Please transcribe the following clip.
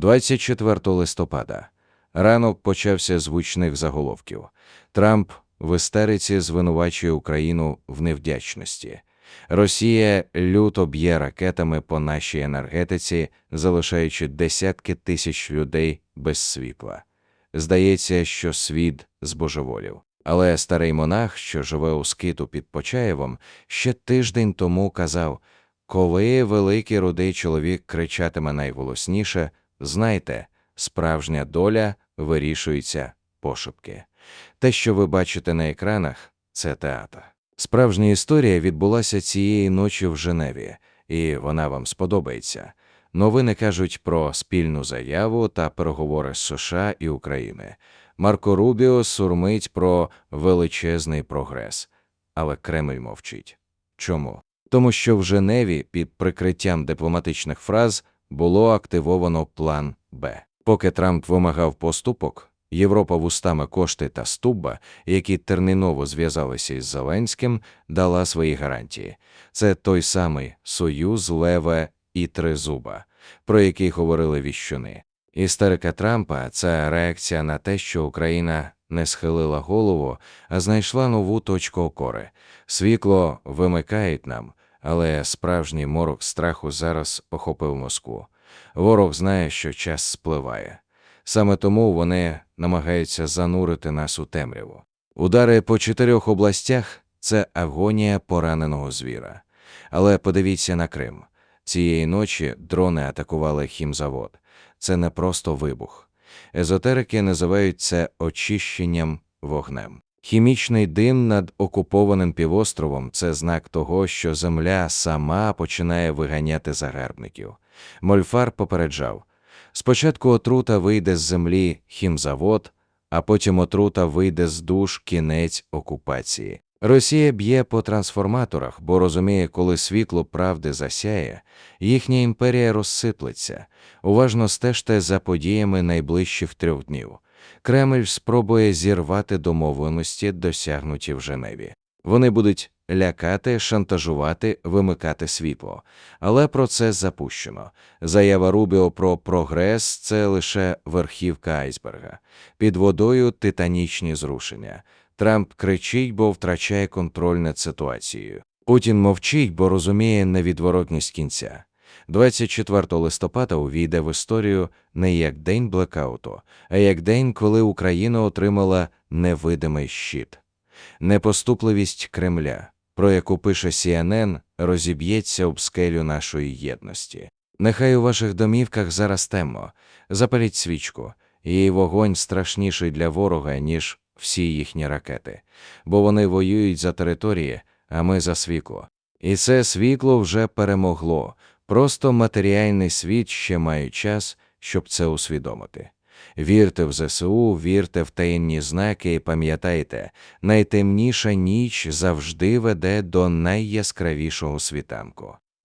24 листопада. Ранок почався з заголовків. Трамп в істериці звинувачує Україну в невдячності. Росія люто б'є ракетами по нашій енергетиці, залишаючи десятки тисяч людей без світла. Здається, що світ збожеволів. Але старий монах, що живе у скиту під Почаєвом, ще тиждень тому казав: коли великий рудий чоловік кричатиме найголосніше, знайте, справжня доля вирішується пошепки. Те, що ви бачите на екранах, це театр. Справжня історія відбулася цієї ночі в Женеві, і вона вам сподобається. Новини кажуть про спільну заяву та переговори з США і України. Марко Рубіо сурмить про величезний прогрес, але Кремль мовчить. Чому? Тому що в Женеві під прикриттям дипломатичних фраз було активовано план Б. Поки Трамп вимагав поступок, Європа вустами кошти та стубба, які терміново зв'язалися із Зеленським, дала свої гарантії. Це той самий Союз Леве і Тризуба, про який говорили віщуни. Істерика Трампа це реакція на те, що Україна не схилила голову, а знайшла нову точку опори. Світло вимикають нам, але справжній морок страху зараз охопив Москву. Ворог знає, що час спливає. Саме тому вони намагаються занурити нас у темряву. Удари по чотирьох областях це агонія пораненого звіра. Але подивіться на Крим. Цієї ночі дрони атакували хімзавод. Це не просто вибух. Езотерики називають це очищенням вогнем. Хімічний дим над окупованим півостровом це знак того, що земля сама починає виганяти загарбників. Мольфар попереджав спочатку отрута вийде з землі хімзавод, а потім отрута вийде з душ кінець окупації. Росія б'є по трансформаторах, бо розуміє, коли світло правди засяє, їхня імперія розсиплеться. Уважно стежте за подіями найближчих трьох днів. Кремль спробує зірвати домовленості, досягнуті в Женеві. Вони будуть лякати, шантажувати, вимикати світло. Але процес запущено. Заява Рубіо про прогрес це лише верхівка айсберга. Під водою титанічні зрушення. Трамп кричить, бо втрачає контроль над ситуацією. Путін мовчить, бо розуміє невідворотність кінця. 24 листопада увійде в історію не як день блекауту, а як день, коли Україна отримала невидимий щит. Непоступливість Кремля, про яку пише CNN, розіб'ється об скелю нашої єдності. Нехай у ваших домівках зараз темно, запаліть свічку, її вогонь страшніший для ворога, ніж всі їхні ракети, бо вони воюють за території, а ми за світло. І це світло вже перемогло, просто матеріальний світ ще має час, щоб це усвідомити. Вірте в ЗСУ, вірте в таємні знаки і пам'ятайте, найтемніша ніч завжди веде до найяскравішого світанку.